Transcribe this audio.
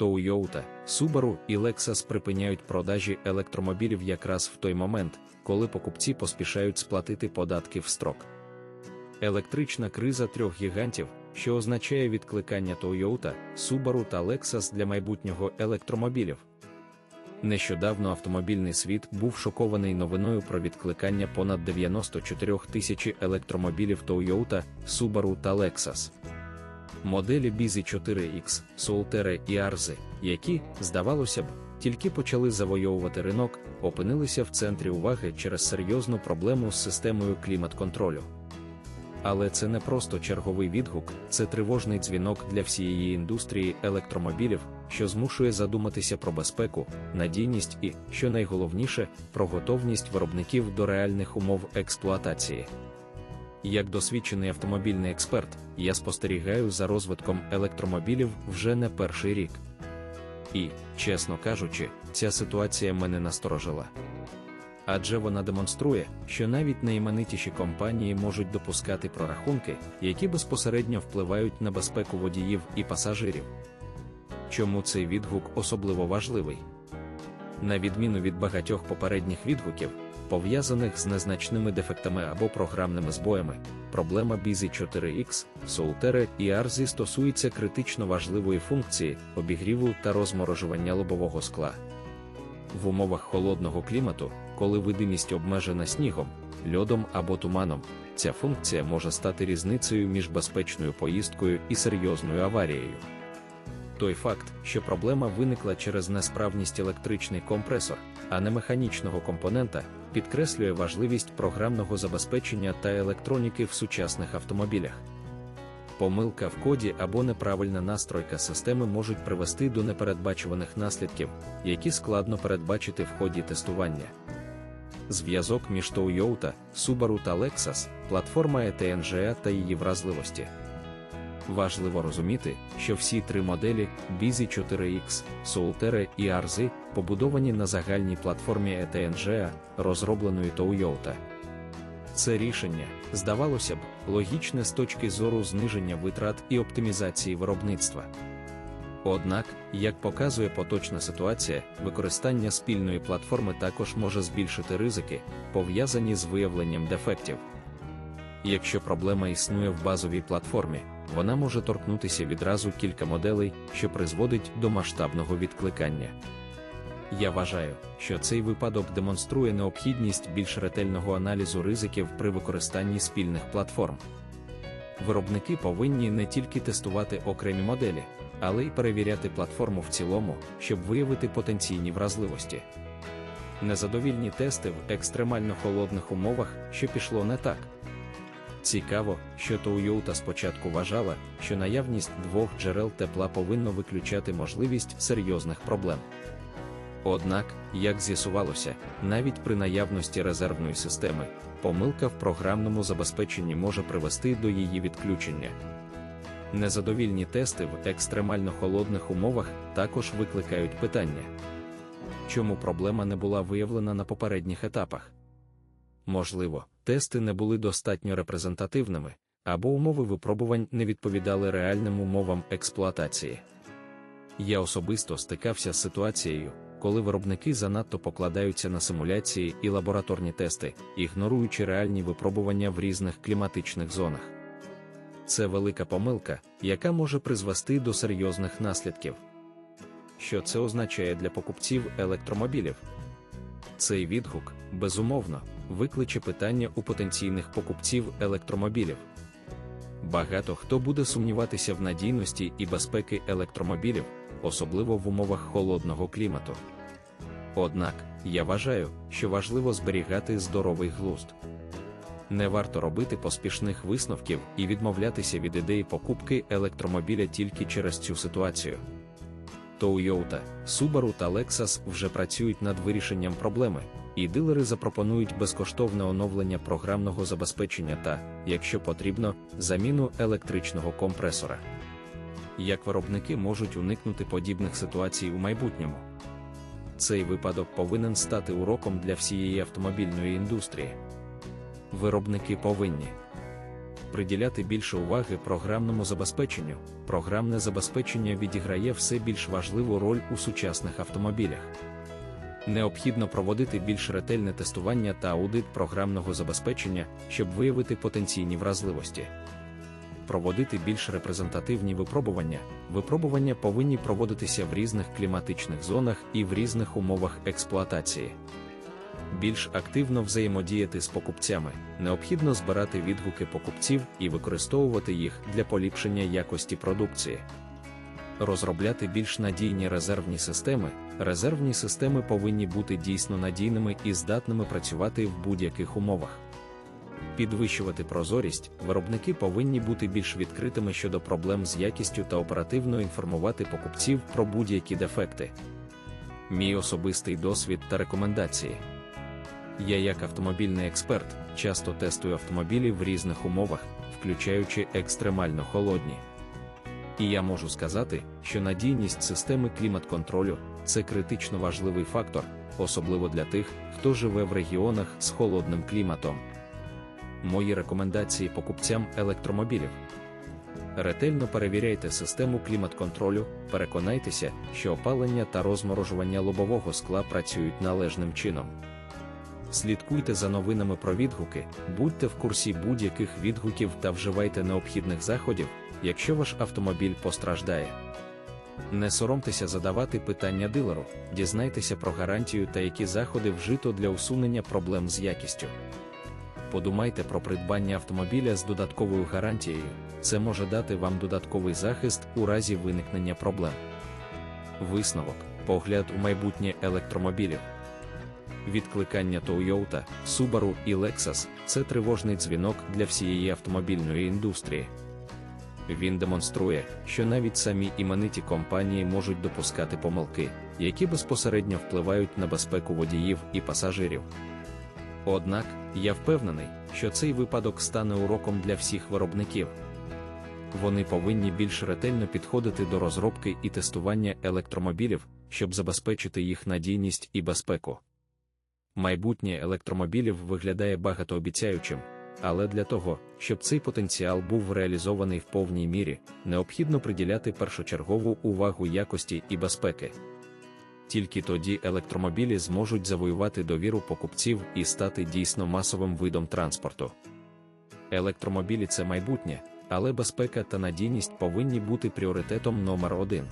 Toyota, Subaru і Lexus припиняють продажі електромобілів якраз в той момент, коли покупці поспішають сплатити податки в строк. Електрична криза трьох гігантів, що означає відкликання Toyota, Subaru та Lexus для майбутнього електромобілів. Нещодавно автомобільний світ був шокований новиною про відкликання понад 94 тисячі електромобілів Toyota, Subaru та Lexus. Моделі Bizi 4X, Solterra і Arzi, які, здавалося б, тільки почали завойовувати ринок, опинилися в центрі уваги через серйозну проблему з системою клімат-контролю. Але це не просто черговий відгук, це тривожний дзвінок для всієї індустрії електромобілів, що змушує задуматися про безпеку, надійність і, що найголовніше, про готовність виробників до реальних умов експлуатації. Як досвідчений автомобільний експерт, я спостерігаю за розвитком електромобілів вже не перший рік. І, чесно кажучи, ця ситуація мене насторожила. Адже вона демонструє, що навіть найіменитіші компанії можуть допускати прорахунки, які безпосередньо впливають на безпеку водіїв і пасажирів. Чому цей відгук особливо важливий? На відміну від багатьох попередніх відгуків, пов'язаних з незначними дефектами або програмними збоями, проблема Bizi 4X, Solterra і Arzi стосується критично важливої функції обігріву та розморожування лобового скла. В умовах холодного клімату, коли видимість обмежена снігом, льодом або туманом, ця функція може стати різницею між безпечною поїздкою і серйозною аварією. Той факт, що проблема виникла через несправність електричний компресор, а не механічного компонента, підкреслює важливість програмного забезпечення та електроніки в сучасних автомобілях. Помилка в коді або неправильна настройка системи можуть привести до непередбачуваних наслідків, які складно передбачити в ході тестування. Зв'язок між Toyota, Subaru та Lexus, платформа ETNGA та її вразливості. Важливо розуміти, що всі три моделі Bizi 4X, Solterra і Arzi побудовані на загальній платформі ETNGA, розробленої Toyota. Це рішення, здавалося б, логічне з точки зору зниження витрат і оптимізації виробництва. Однак, як показує поточна ситуація, використання спільної платформи також може збільшити ризики, пов'язані з виявленням дефектів. Якщо проблема існує в базовій платформі, вона може торкнутися відразу кілька моделей, що призводить до масштабного відкликання. Я вважаю, що цей випадок демонструє необхідність більш ретельного аналізу ризиків при використанні спільних платформ. Виробники повинні не тільки тестувати окремі моделі, але й перевіряти платформу в цілому, щоб виявити потенційні вразливості. Незадовільні тести в екстремально холодних умовах, що пішло не так. Цікаво, що Toyota спочатку вважала, що наявність двох джерел тепла повинно виключати можливість серйозних проблем. Однак, як з'ясувалося, навіть при наявності резервної системи, помилка в програмному забезпеченні може привести до її відключення. Незадовільні тести в екстремально холодних умовах також викликають питання. Чому проблема не була виявлена на попередніх етапах? Можливо, тести не були достатньо репрезентативними, або умови випробувань не відповідали реальним умовам експлуатації. Я особисто стикався з ситуацією, коли виробники занадто покладаються на симуляції і лабораторні тести, ігноруючи реальні випробування в різних кліматичних зонах. Це велика помилка, яка може призвести до серйозних наслідків. Що це означає для покупців електромобілів? Цей відгук, безумовно, викличе питання у потенційних покупців електромобілів. Багато хто буде сумніватися в надійності і безпеки електромобілів, особливо в умовах холодного клімату. Однак, я вважаю, що важливо зберігати здоровий глузд. Не варто робити поспішних висновків і відмовлятися від ідеї покупки електромобіля тільки через цю ситуацію. Toyota, Subaru та Lexus вже працюють над вирішенням проблеми, і дилери запропонують безкоштовне оновлення програмного забезпечення та, якщо потрібно, заміну електричного компресора. Як виробники можуть уникнути подібних ситуацій у майбутньому? Цей випадок повинен стати уроком для всієї автомобільної індустрії. Виробники повинні приділяти більше уваги програмному забезпеченню. Програмне забезпечення відіграє все більш важливу роль у сучасних автомобілях. Необхідно проводити більш ретельне тестування та аудит програмного забезпечення, щоб виявити потенційні вразливості. Проводити більш репрезентативні випробування. Випробування повинні проводитися в різних кліматичних зонах і в різних умовах експлуатації. Більш активно взаємодіяти з покупцями, необхідно збирати відгуки покупців і використовувати їх для поліпшення якості продукції. Розробляти більш надійні резервні системи. Резервні системи повинні бути дійсно надійними і здатними працювати в будь-яких умовах. Підвищувати прозорість, виробники повинні бути більш відкритими щодо проблем з якістю та оперативно інформувати покупців про будь-які дефекти. Мій особистий досвід та рекомендації. Я, як автомобільний експерт, часто тестую автомобілі в різних умовах, включаючи екстремально холодні. І я можу сказати, що надійність системи клімат-контролю це критично важливий фактор, особливо для тих, хто живе в регіонах з холодним кліматом. Мої рекомендації покупцям електромобілів. Ретельно перевіряйте систему клімат-контролю, переконайтеся, що опалення та розморожування лобового скла працюють належним чином. Слідкуйте за новинами про відгуки, будьте в курсі будь-яких відгуків та вживайте необхідних заходів, якщо ваш автомобіль постраждає. Не соромтеся задавати питання дилеру, дізнайтеся про гарантію та які заходи вжито для усунення проблем з якістю. Подумайте про придбання автомобіля з додатковою гарантією, це може дати вам додатковий захист у разі виникнення проблем. Висновок, погляд у майбутнє електромобілів. Відкликання Toyota, Subaru і Lexus це тривожний дзвінок для всієї автомобільної індустрії. Він демонструє, що навіть самі імениті компанії можуть допускати помилки, які безпосередньо впливають на безпеку водіїв і пасажирів. Однак, я впевнений, що цей випадок стане уроком для всіх виробників. Вони повинні більш ретельно підходити до розробки і тестування електромобілів, щоб забезпечити їх надійність і безпеку. Майбутнє електромобілів виглядає багатообіцяючим, але для того, щоб цей потенціал був реалізований в повній мірі, необхідно приділяти першочергову увагу якості і безпеки. Тільки тоді електромобілі зможуть завоювати довіру покупців і стати дійсно масовим видом транспорту. Електромобілі це майбутнє, але безпека та надійність повинні бути пріоритетом номер один.